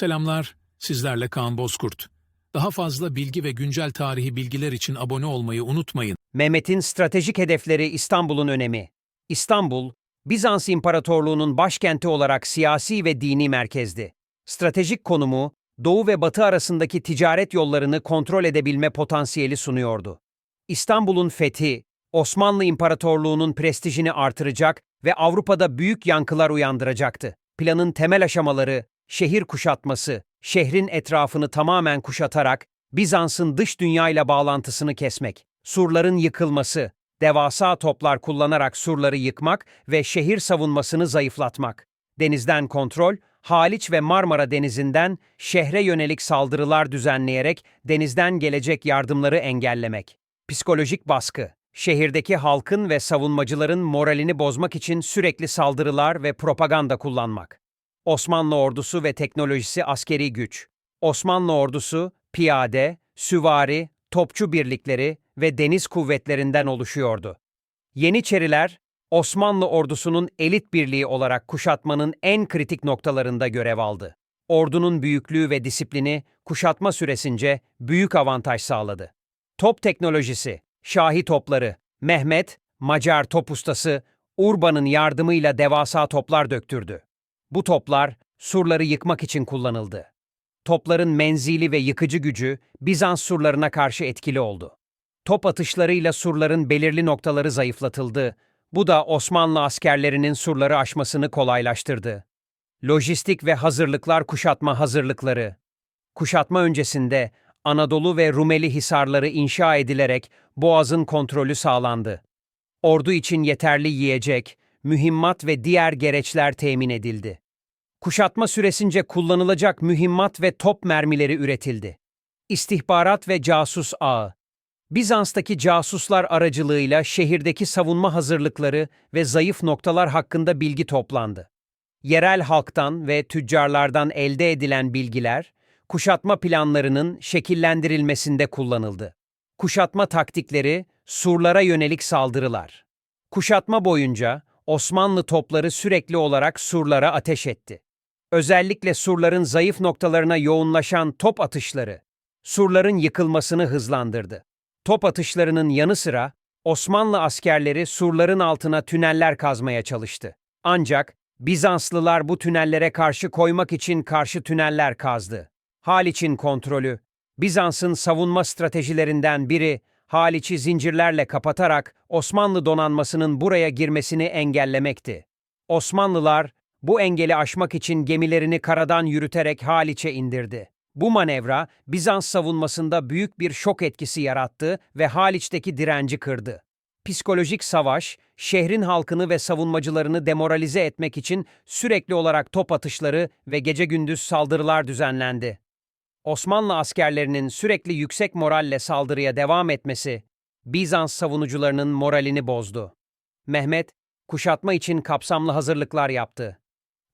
Selamlar, sizlerle Kaan Bozkurt. Daha fazla bilgi ve güncel tarihi bilgiler için abone olmayı unutmayın. Mehmet'in stratejik hedefleri İstanbul'un önemi. İstanbul, Bizans İmparatorluğu'nun başkenti olarak siyasi ve dini merkezdi. Stratejik konumu, Doğu ve Batı arasındaki ticaret yollarını kontrol edebilme potansiyeli sunuyordu. İstanbul'un fethi, Osmanlı İmparatorluğu'nun prestijini artıracak ve Avrupa'da büyük yankılar uyandıracaktı. Planın temel aşamaları, şehir kuşatması, şehrin etrafını tamamen kuşatarak Bizans'ın dış dünyayla bağlantısını kesmek, surların yıkılması, devasa toplar kullanarak surları yıkmak ve şehir savunmasını zayıflatmak. Denizden kontrol, Haliç ve Marmara Denizi'nden şehre yönelik saldırılar düzenleyerek denizden gelecek yardımları engellemek. Psikolojik baskı, şehirdeki halkın ve savunmacıların moralini bozmak için sürekli saldırılar ve propaganda kullanmak. Osmanlı ordusu ve teknolojisi askeri güç. Osmanlı ordusu, piyade, süvari, topçu birlikleri ve deniz kuvvetlerinden oluşuyordu. Yeniçeriler, Osmanlı ordusunun elit birliği olarak kuşatmanın en kritik noktalarında görev aldı. Ordunun büyüklüğü ve disiplini kuşatma süresince büyük avantaj sağladı. Top teknolojisi, Şahi topları, Mehmet, Macar top ustası, Urban'ın yardımıyla devasa toplar döktürdü. Bu toplar surları yıkmak için kullanıldı. Topların menzili ve yıkıcı gücü Bizans surlarına karşı etkili oldu. Top atışlarıyla surların belirli noktaları zayıflatıldı. Bu da Osmanlı askerlerinin surları aşmasını kolaylaştırdı. Lojistik ve hazırlıklar kuşatma hazırlıkları. Kuşatma öncesinde Anadolu ve Rumeli hisarları inşa edilerek boğazın kontrolü sağlandı. Ordu için yeterli yiyecek, mühimmat ve diğer gereçler temin edildi. Kuşatma süresince kullanılacak mühimmat ve top mermileri üretildi. İstihbarat ve casus ağı. Bizans'taki casuslar aracılığıyla şehirdeki savunma hazırlıkları ve zayıf noktalar hakkında bilgi toplandı. Yerel halktan ve tüccarlardan elde edilen bilgiler, kuşatma planlarının şekillendirilmesinde kullanıldı. Kuşatma taktikleri, surlara yönelik saldırılar. Kuşatma boyunca Osmanlı topları sürekli olarak surlara ateş etti. Özellikle surların zayıf noktalarına yoğunlaşan top atışları, surların yıkılmasını hızlandırdı. Top atışlarının yanı sıra Osmanlı askerleri surların altına tüneller kazmaya çalıştı. Ancak Bizanslılar bu tünellere karşı koymak için karşı tüneller kazdı. Haliç'in kontrolü, Bizans'ın savunma stratejilerinden biri Haliç'i zincirlerle kapatarak Osmanlı donanmasının buraya girmesini engellemekti. Osmanlılar bu engeli aşmak için gemilerini karadan yürüterek Haliç'e indirdi. Bu manevra Bizans savunmasında büyük bir şok etkisi yarattı ve Haliç'teki direnci kırdı. Psikolojik savaş, şehrin halkını ve savunmacılarını demoralize etmek için sürekli olarak top atışları ve gece gündüz saldırılar düzenlendi. Osmanlı askerlerinin sürekli yüksek moralle saldırıya devam etmesi, Bizans savunucularının moralini bozdu. Mehmet, kuşatma için kapsamlı hazırlıklar yaptı.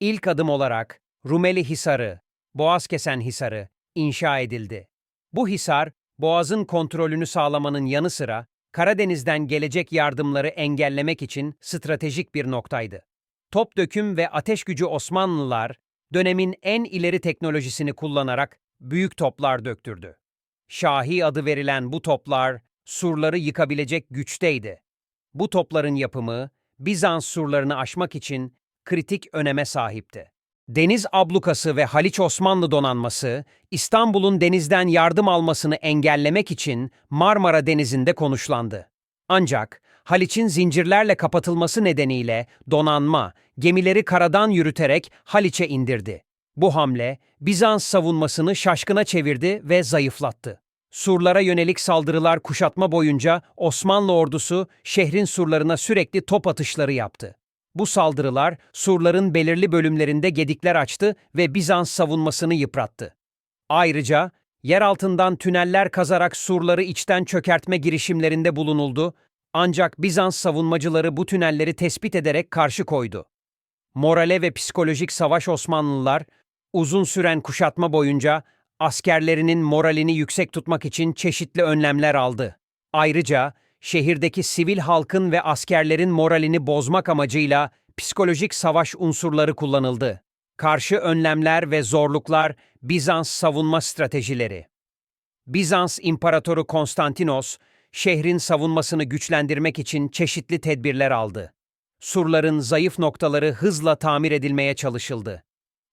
İlk adım olarak Rumeli Hisarı, Boğazkesen Hisarı inşa edildi. Bu hisar, Boğaz'ın kontrolünü sağlamanın yanı sıra Karadeniz'den gelecek yardımları engellemek için stratejik bir noktaydı. Top döküm ve ateş gücü Osmanlılar, dönemin en ileri teknolojisini kullanarak büyük toplar döktürdü. Şahi adı verilen bu toplar, surları yıkabilecek güçteydi. Bu topların yapımı, Bizans surlarını aşmak için kritik öneme sahipti. Deniz ablukası ve Haliç Osmanlı donanması, İstanbul'un denizden yardım almasını engellemek için Marmara Denizi'nde konuşlandı. Ancak Haliç'in zincirlerle kapatılması nedeniyle donanma, gemileri karadan yürüterek Haliç'e indirdi. Bu hamle, Bizans savunmasını şaşkına çevirdi ve zayıflattı. Surlara yönelik saldırılar kuşatma boyunca Osmanlı ordusu şehrin surlarına sürekli top atışları yaptı. Bu saldırılar surların belirli bölümlerinde gedikler açtı ve Bizans savunmasını yıprattı. Ayrıca yer altından tüneller kazarak surları içten çökertme girişimlerinde bulunuldu ancak Bizans savunmacıları bu tünelleri tespit ederek karşı koydu. Morale ve psikolojik savaş Osmanlılar uzun süren kuşatma boyunca askerlerinin moralini yüksek tutmak için çeşitli önlemler aldı. Ayrıca şehirdeki sivil halkın ve askerlerin moralini bozmak amacıyla psikolojik savaş unsurları kullanıldı. Karşı önlemler ve zorluklar Bizans savunma stratejileri. Bizans İmparatoru Konstantinos, şehrin savunmasını güçlendirmek için çeşitli tedbirler aldı. Surların zayıf noktaları hızla tamir edilmeye çalışıldı.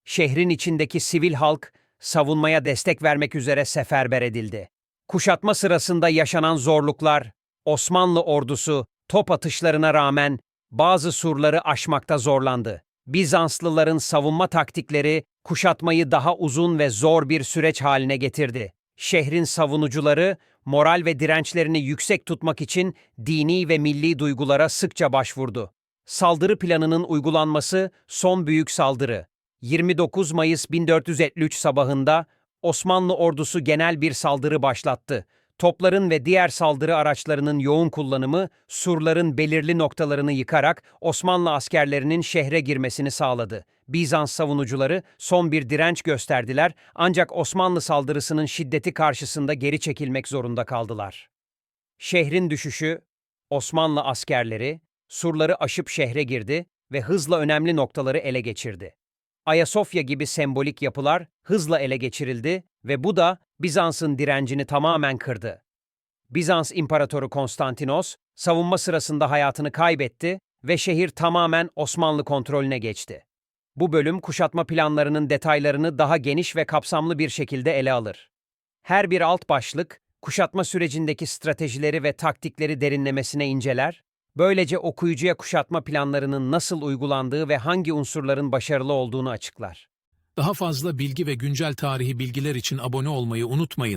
Şehrin içindeki sivil halk, savunmaya destek vermek üzere seferber edildi. Kuşatma sırasında yaşanan zorluklar, Osmanlı ordusu top atışlarına rağmen bazı surları aşmakta zorlandı. Bizanslıların savunma taktikleri kuşatmayı daha uzun ve zor bir süreç haline getirdi. Şehrin savunucuları moral ve dirençlerini yüksek tutmak için dini ve milli duygulara sıkça başvurdu. Saldırı planının uygulanması son büyük saldırı. 29 Mayıs 1453 sabahında Osmanlı ordusu genel bir saldırı başlattı. Topların ve diğer saldırı araçlarının yoğun kullanımı surların belirli noktalarını yıkarak Osmanlı askerlerinin şehre girmesini sağladı. Bizans savunucuları son bir direnç gösterdiler ancak Osmanlı saldırısının şiddeti karşısında geri çekilmek zorunda kaldılar. Şehrin düşüşü, Osmanlı askerleri surları aşıp şehre girdi ve hızla önemli noktaları ele geçirdi. Ayasofya gibi sembolik yapılar hızla ele geçirildi ve bu da Bizans'ın direncini tamamen kırdı. Bizans İmparatoru Konstantinos savunma sırasında hayatını kaybetti ve şehir tamamen Osmanlı kontrolüne geçti. Bu bölüm kuşatma planlarının detaylarını daha geniş ve kapsamlı bir şekilde ele alır. Her bir alt başlık, kuşatma sürecindeki stratejileri ve taktikleri derinlemesine inceler, böylece okuyucuya kuşatma planlarının nasıl uygulandığı ve hangi unsurların başarılı olduğunu açıklar. Daha fazla bilgi ve güncel tarihi bilgiler için abone olmayı unutmayın.